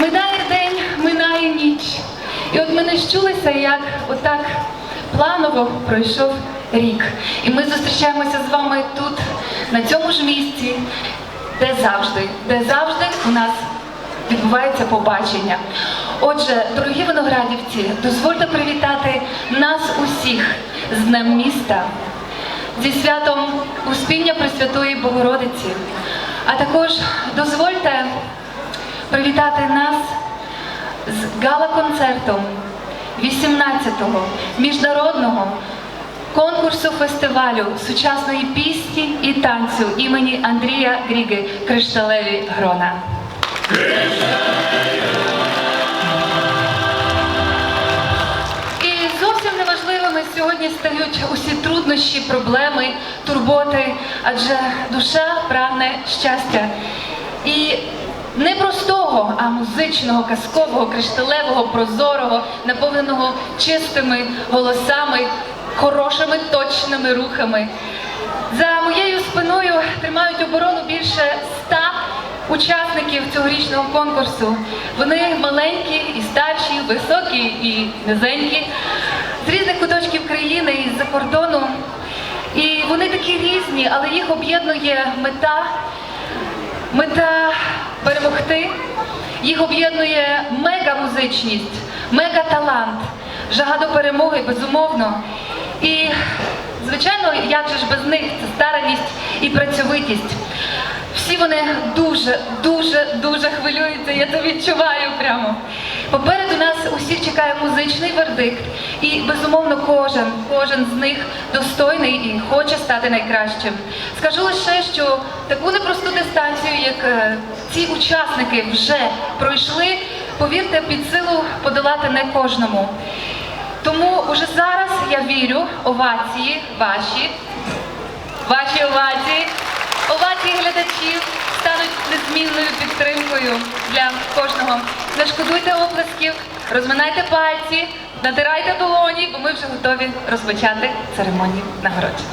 Минає день, минає ніч. І от ми не щулися, як отак планово пройшов рік. І ми зустрічаємося з вами тут, на цьому ж місці, де завжди, де завжди у нас відбувається побачення. Отже, дорогі виноградівці, дозвольте привітати нас усіх з Днем міста, зі святом Успіння Пресвятої Богородиці. А також дозвольте привітати нас з гала-концертом 18-го міжнародного конкурсу фестивалю сучасної пісні і танцю імені Андрія Гріги Кришталеві Грона. І зовсім неважливими сьогодні стають усі труднощі, проблеми, турботи, адже душа прагне щастя. І не простого, а музичного, казкового, кришталевого, прозорого, наповненого чистими голосами, хорошими точними рухами. За моєю спиною тримають оборону більше ста учасників цьогорічного конкурсу. Вони маленькі і старші, високі і низенькі, з різних куточків країни і з-за кордону. І вони такі різні, але їх об'єднує мета, мета перемогти. Їх об'єднує мега-музичність, мега-талант, жага до перемоги, безумовно. І, звичайно, як же ж без них це стараність і працьовитість. Всі вони дуже, дуже, дуже хвилюються, я це відчуваю прямо. Попереду нас усіх чекає музичний вердикт, і безумовно кожен, кожен з них достойний і хоче стати найкращим. Скажу лише, що таку непросту дистанцію, як е, ці учасники вже пройшли, повірте, під силу подолати не кожному. Тому уже зараз я вірю, овації ваші, ваші овації, овації глядачів стануть незмінною підтримкою для кожного. Не шкодуйте оплесків, розминайте пальці, натирайте долоні, бо ми вже готові розпочати церемонію нагородження.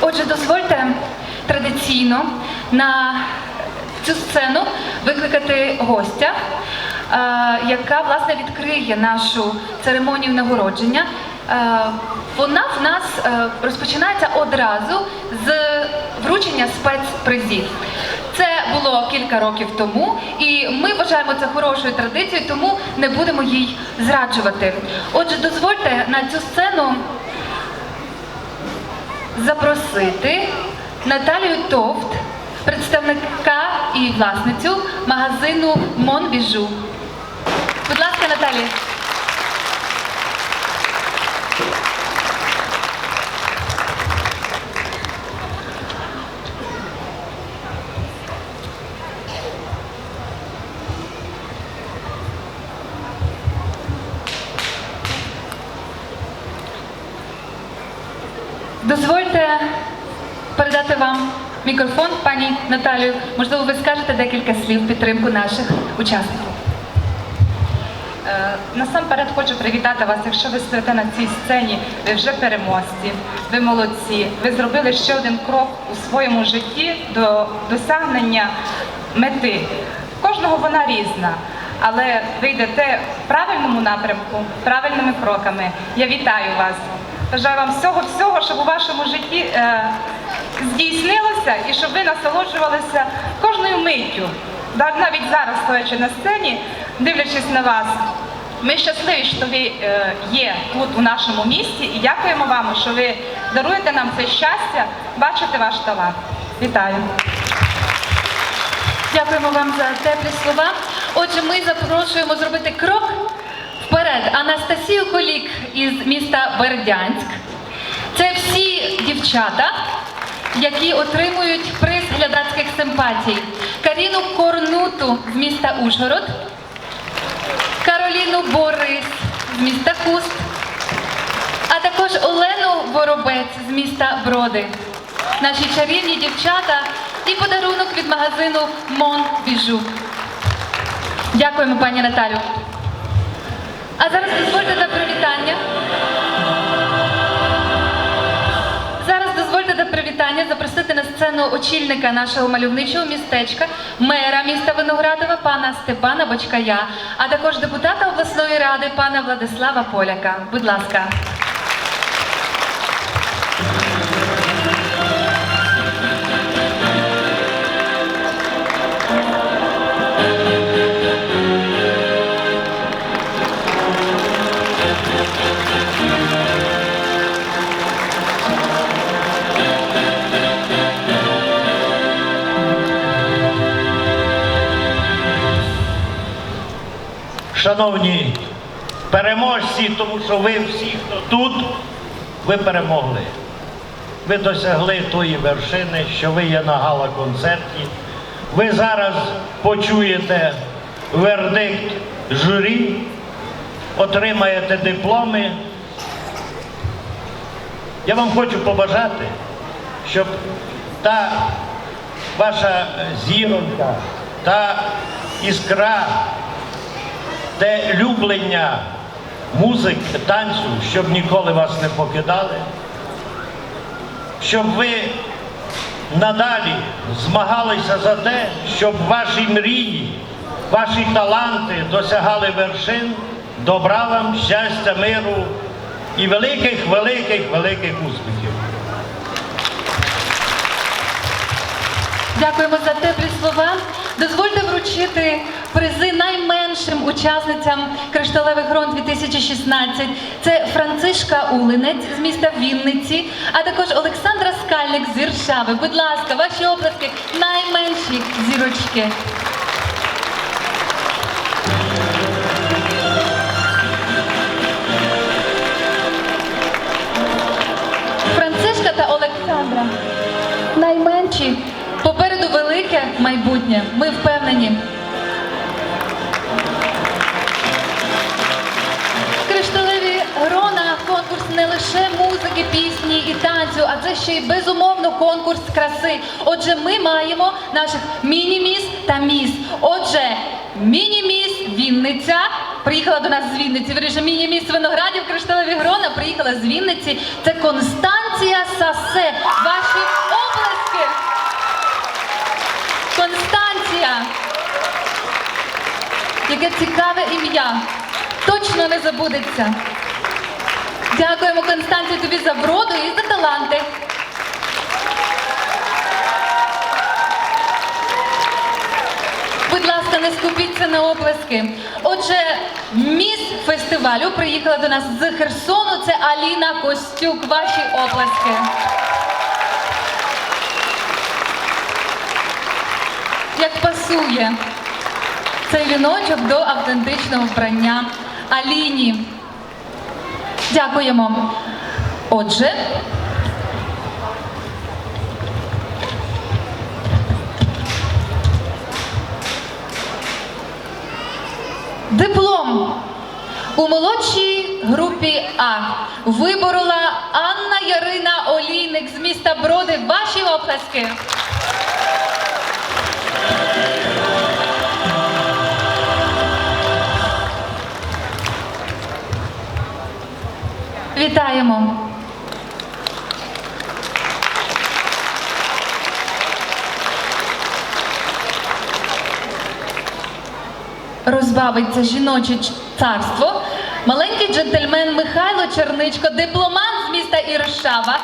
Отже, дозвольте традиційно на цю сцену викликати гостя, е, яка власне відкриє нашу церемонію нагородження. Е, Вона в нас е, розпочинається одразу з вручення спецпризів. Це було кілька років тому, і ми вважаємо це хорошою традицією, тому не будемо їй зраджувати. Отже, дозвольте на цю сцену запросити Наталію Товт, представника і власницю магазину Монбіжу. Будь ласка, Наталія. Дозвольте передати вам мікрофон, пані Наталію. Можливо, ви скажете декілька слів підтримку наших учасників. Е, Насамперед хочу привітати вас, якщо ви стоїте на цій сцені, ви вже переможці, ви молодці. Ви зробили ще один крок у своєму житті до досягнення мети. Кожного вона різна, але ви йдете в правильному напрямку, правильними кроками. Я вітаю вас. Бажаю вам всього-всього, щоб у вашому житті е, здійснилося і щоб ви насолоджувалися кожною миттю. Навіть зараз, стоячи на сцені, дивлячись на вас, ми щасливі, що ви е, є тут у нашому місті і дякуємо вам, що ви даруєте нам це щастя, бачити ваш талант. Вітаю! Дякуємо вам за теплі слова. Отже, ми запрошуємо зробити крок вперед Анастасію Колік із міста Бердянськ. Це всі дівчата, які отримують приз глядацьких симпатій. Каріну Корнуту з міста Ужгород, Кароліну Борис з міста Хуст, а також Олену Воробець з міста Броди. Наші чарівні дівчата і подарунок від магазину Мон Біжу. Дякуємо, пані Наталю. А зараз дозвольте до привітання. Привітання запросити на сцену очільника нашого мальовничого містечка, мера міста Виноградова, пана Степана Бочкая, а також депутата обласної ради пана Владислава Поляка. Будь ласка. Шановні переможці, тому що ви всі, хто тут, ви перемогли. Ви досягли тої вершини, що ви є на гала-концерті. Ви зараз почуєте вердикт журі, отримаєте дипломи. Я вам хочу побажати, щоб та ваша зіронька, та іскра, те люблення музики, танцю, щоб ніколи вас не покидали, щоб ви надалі змагалися за те, щоб ваші мрії, ваші таланти досягали вершин, добра вам, щастя, миру і великих, великих, великих успіхів. Дякуємо за теплі слова. Дозвольте вручити призи найменшим учасницям Кришталевих грон 2016. Це Францишка Улинець з міста Вінниці, а також Олександра Скальник з Віршави. Будь ласка, ваші оплески найменші зірочки. Францишка та Олександра. Найменші. Попереду велике майбутнє. Ми впевнені. Музики, пісні і танцю, а це ще й безумовно конкурс краси. Отже, ми маємо наших міні-міс та міс. Отже, міні-міс Вінниця приїхала до нас з Вінниці. Виріже міні-міс Виноградів Кришталеві грона приїхала з Вінниці. Це Констанція Сасе. Ваші оплески! Констанція. Яке цікаве ім'я. Точно не забудеться. Дякуємо, Констанцію, тобі за вроду і за таланти. Будь ласка, не скупіться на оплески. Отже, міс фестивалю приїхала до нас з Херсону. Це Аліна Костюк. Ваші оплески. як пасує цей віночок до автентичного вбрання Аліні. Дякуємо. Отже, диплом у молодшій групі А виборола Анна Ярина Олійник з міста Броди. Ваші оплески. Вітаємо! Розбавиться жіноче царство. Маленький джентльмен Михайло Черничко, дипломант з міста Іршава.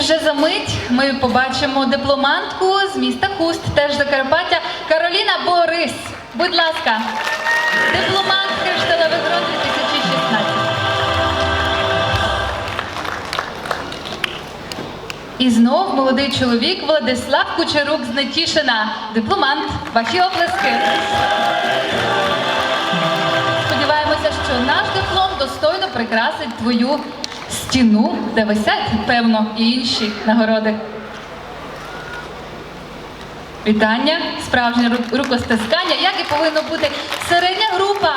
Вже за мить ми побачимо дипломантку з міста Хуст, теж Закарпаття, Кароліна Борис. Будь ласка, дипломант Кришталевих грон 2016. І знов молодий чоловік Владислав Кучерук з Нетішина. Дипломант. Ваші оплески. Сподіваємося, що наш диплом достойно прикрасить твою стіну, де висять, певно, і інші нагороди. Вітання, справжнє рукостискання, як і повинно бути середня група.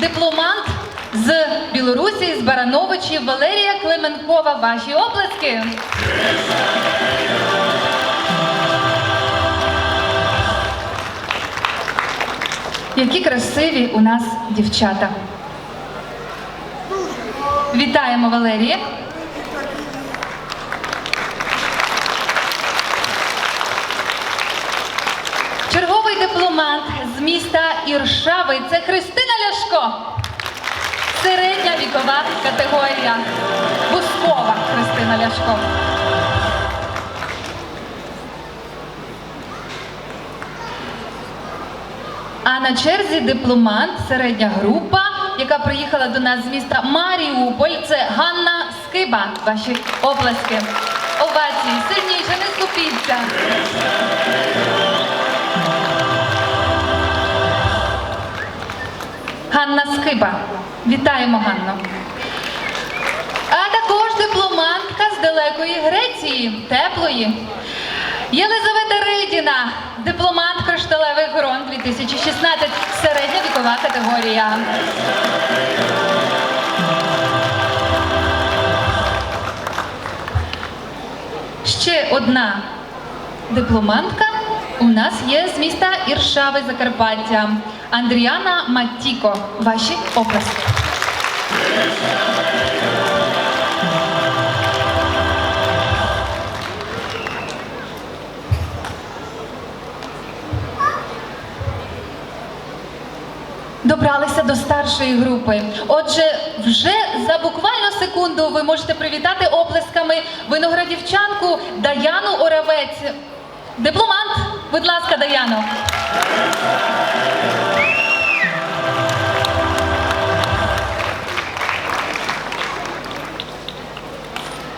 Дипломант з Білорусі, з Барановичів, Валерія Клименкова. Ваші оплески. Які красиві у нас дівчата. Вітаємо Валерія. Черговий дипломант з міста Іршави це Христина Ляшко. Середня вікова категорія. Бускова Христина Ляшко. А на черзі дипломант, середня група, яка приїхала до нас з міста Маріуполь, це Ганна Скиба. Ваші оплески. Овації, сильніше, не скупіться. Ганна Скиба. Вітаємо Ганну. А також дипломантка з далекої Греції, теплої. Єлизавета Ридіна, дипломант кришталевих грон 2016, середня вікова категорія. Ще одна дипломантка у нас є з міста Іршави Закарпаття. Андріана Матіко. Ваші оплески. Добралися до старшої групи. Отже, вже за буквально секунду ви можете привітати оплесками виноградівчанку Даяну Оравець. Дипломант, будь ласка, Даяно.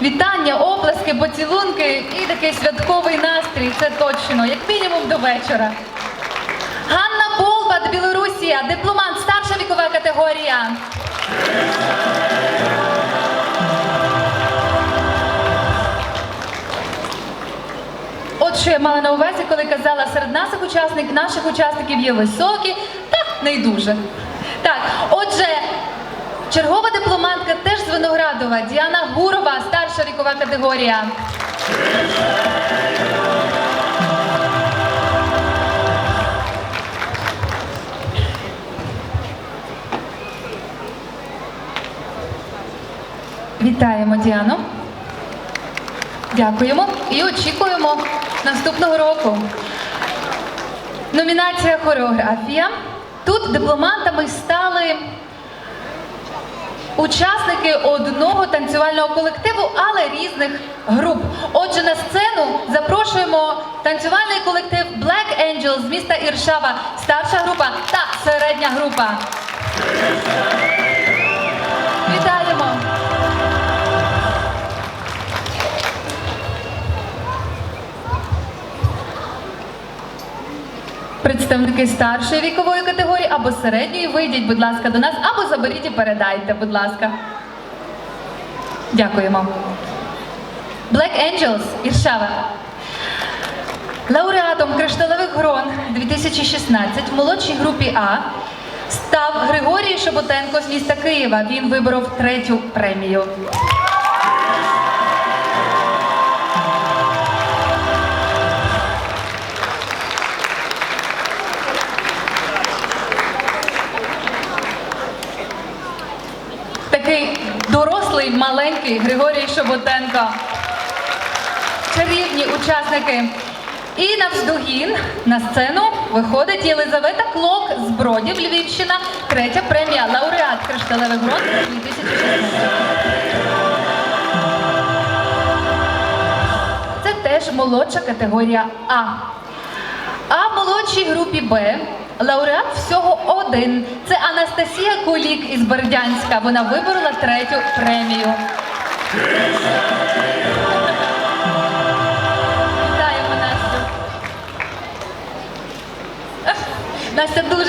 Вітання, оплески, поцілунки і такий святковий настрій. Це точно, як мінімум до вечора. Ганна Болбат, Білорусія, дипломант, старша вікова категорія. От що я мала на увазі, коли казала, серед наших учасників, наших учасників є високі, та не й дуже. Так, отже, чергова дипломантка теж з Виноградова, Діана Гурова, старша вікова категорія. Вітаємо Діану. Дякуємо і очікуємо наступного року. Номінація хореографія. Тут дипломантами стали учасники одного танцювального колективу, але різних груп. Отже, на сцену запрошуємо танцювальний колектив Black Angel з міста Іршава, старша група та середня група. Представники старшої вікової категорії або середньої вийдіть, будь ласка, до нас, або заберіть і передайте, будь ласка. Дякуємо. Black Angels Іршава. Лауреатом кришталевих грон 2016 в молодшій групі А став Григорій Шоботенко з міста Києва. Він виборов третю премію. Дорослий, маленький Григорій Шоботенко. Чарівні учасники. І навздогін на сцену виходить Єлизавета Клок з Бродів, Львівщина, третя премія, лауреат кришталевих грон 2016. Це теж молодша категорія А. А молодшій групі Б лауреат всього один. Це Анастасія Кулік із Бердянська. Вона виборола третю премію. Вітаємо Настю. Настя дуже